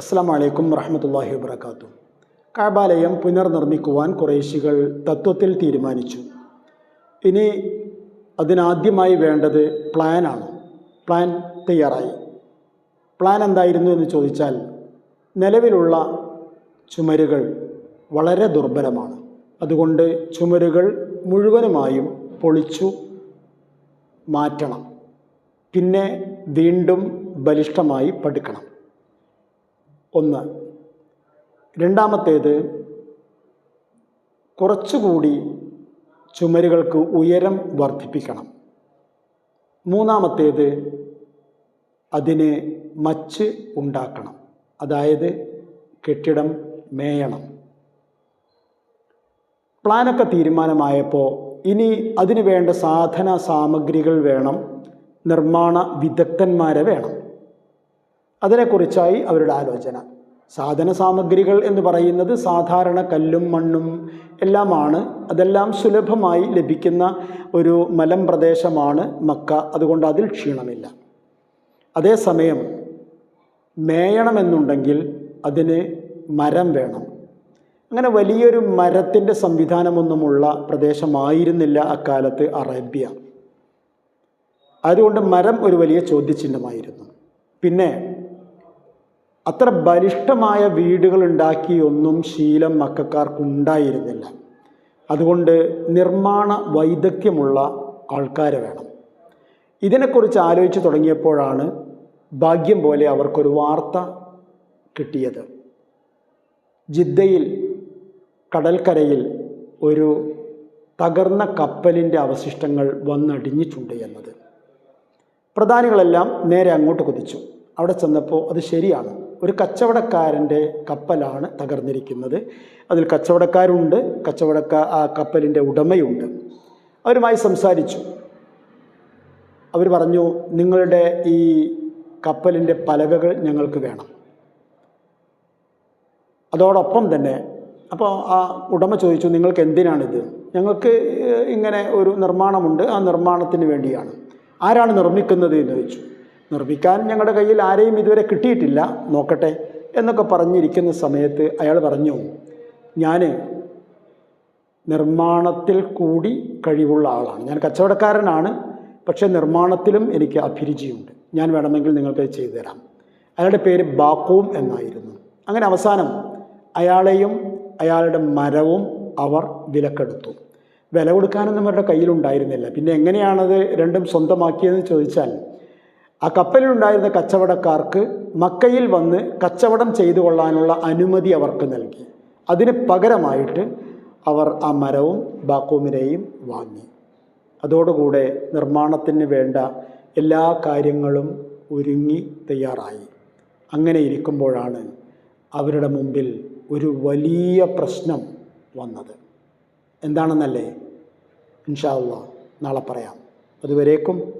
അസ്സാം വലൈക്കും വറഹമത്തല്ലാഹി വബർക്കാത്തു കാബാലയം പുനർനിർമ്മിക്കുവാൻ കുറേശികൾ തത്വത്തിൽ തീരുമാനിച്ചു. ഇനി അതിനാദ്യമായി വേണ്ടത് പ്ലാനാണ് പ്ലാൻ തയ്യാറായി. പ്ലാൻ എന്തായിരുന്നു എന്ന് ചോദിച്ചാൽ നിലവിലുള്ള ചുമരുകൾ വളരെ ദുർബലമാണ്. അതുകൊണ്ട് ചുമരുകൾ മുഴുവനുമായും പൊളിച്ചു മാറ്റണം. പിന്നെ വീണ്ടും ബലിഷ്ഠമായി പടുക്കണം. ഒന്ന്. രണ്ടാമത്തേത് കുറച്ചുകൂടി ചുമരുകൾക്ക് ഉയരം വർദ്ധിപ്പിക്കണം. മൂന്നാമത്തേത് അതിന് മച്ച് ഉണ്ടാക്കണം. അതായത് കെട്ടിടം മേയണം. പ്ലാനൊക്കെ തീരുമാനമായപ്പോൾ ഇനി അതിന് വേണ്ട സാധന സാമഗ്രികൾ വേണം നിർമ്മാണ വിദഗ്ധന്മാരെ വേണം. അതിനെക്കുറിച്ചായി അവരുടെ ആലോചന. സാധന സാമഗ്രികൾ എന്ന് പറയുന്നത് സാധാരണ കല്ലും മണ്ണും എല്ലാമാണ്. അതെല്ലാം സുലഭമായി ലഭിക്കുന്ന ഒരു മലം പ്രദേശമാണ് മക്ക. അതുകൊണ്ട് അതിൽ ക്ഷീണമില്ല. അതേസമയം മേയണമെന്നുണ്ടെങ്കിൽ അതിന് മരം വേണം. അങ്ങനെ വലിയൊരു മരത്തിന്റെ സംവിധാനമൊന്നുമുള്ള പ്രദേശമായിരുന്നില്ല അക്കാലത്ത് അറേബ്യ. അതുകൊണ്ട് മരം ഒരു വലിയ ചോദ്യചിഹ്നമായിരുന്നു. പിന്നെ അത്ര ബലിഷ്ഠമായ വീടുകൾ ഉണ്ടാക്കിയൊന്നും ശീലം മക്കാർക്കുണ്ടായിരുന്നില്ല. അതുകൊണ്ട് നിർമ്മാണ വൈദഗ്ധ്യമുള്ള ആൾക്കാരെ വേണം. ഇതിനെക്കുറിച്ച് ആലോചിച്ച് തുടങ്ങിയപ്പോഴാണ് ഭാഗ്യം പോലെ അവർക്കൊരു വാർത്ത കിട്ടിയത്. ജിദ്ദയിൽ കടൽക്കരയിൽ ഒരു തകർന്ന കപ്പലിന്റെ അവശിഷ്ടങ്ങൾ വന്നടിഞ്ഞിട്ടുണ്ട് എന്നത്. പ്രധാനികളെല്ലാം നേരെ അങ്ങോട്ട് കുതിച്ചു. അവിടെ ചെന്നപ്പോൾ അത് ശരിയാണ്. ഒരു കച്ചവടക്കാരന്റെ കപ്പലാണ് തകർന്നിരിക്കുന്നത്. അതിൽ കച്ചവടക്കാരുണ്ട്. കച്ചവടക്കാർ ആ കപ്പലിന്റെ ഉടമയുണ്ട്. അവരുമായി സംസാരിച്ചു. അവർ പറഞ്ഞു നിങ്ങളുടെ ഈ കപ്പലിന്റെ പലകകൾ ഞങ്ങൾക്ക് വേണം. അതോടൊപ്പം തന്നെ അപ്പോൾ ആ ഉടമ ചോദിച്ചു നിങ്ങൾക്ക് എന്തിനാണിത്? ഞങ്ങൾക്ക് ഇങ്ങനെ ഒരു നിർമ്മാണമുണ്ട്. ആ നിർമ്മാണത്തിന് വേണ്ടിയാണ്. ആരാണ് നിർമ്മിക്കുന്നത്? എന്ന് ചോദിച്ചു. നിർമ്മിക്കാൻ ഞങ്ങളുടെ കയ്യിൽ ആരെയും ഇതുവരെ കിട്ടിയിട്ടില്ല നോക്കട്ടെ എന്നൊക്കെ പറഞ്ഞിരിക്കുന്ന സമയത്ത് അയാൾ പറഞ്ഞു ഞാൻ നിർമ്മാണത്തിൽ കൂടി കഴിവുള്ള ആളാണ്. ഞാൻ കച്ചവടക്കാരനാണ് പക്ഷേ നിർമ്മാണത്തിലും എനിക്ക് അഭിരുചിയുണ്ട്. ഞാൻ വേണമെങ്കിൽ നിങ്ങൾക്ക് ചെയ്തു തരാം. അയാളുടെ പേര് ബാക്കൂം എന്നായിരുന്നു. അങ്ങനെ അവസാനം അയാളെയും അയാളുടെ മരവും അവർ വിലക്കെടുത്തു. വില കൊടുക്കാനൊന്നും അവരുടെ കയ്യിലുണ്ടായിരുന്നില്ല. പിന്നെ എങ്ങനെയാണത് രണ്ടും സ്വന്തമാക്കിയതെന്ന് ചോദിച്ചാൽ ആ കപ്പലിലുണ്ടായിരുന്ന കച്ചവടക്കാർക്ക് മക്കയിൽ വന്ന് കച്ചവടം ചെയ്തു കൊള്ളാനുള്ള അനുമതി അവർക്ക് നൽകി. അതിന് പകരമായിട്ട് അവർ ആ മരവും ബാക്കൂമിനെയും വാങ്ങി. അതോടുകൂടെ നിർമ്മാണത്തിന് വേണ്ട എല്ലാ കാര്യങ്ങളും ഒരുങ്ങി തയ്യാറായി. അങ്ങനെ ഇരിക്കുമ്പോഴാണ് അവരുടെ മുമ്പിൽ ഒരു വലിയ പ്രശ്നം വന്നത്. എന്താണെന്നല്ലേ? ഇൻഷാ അള്ളാ നാളെ പറയാം. അതുവരേക്കും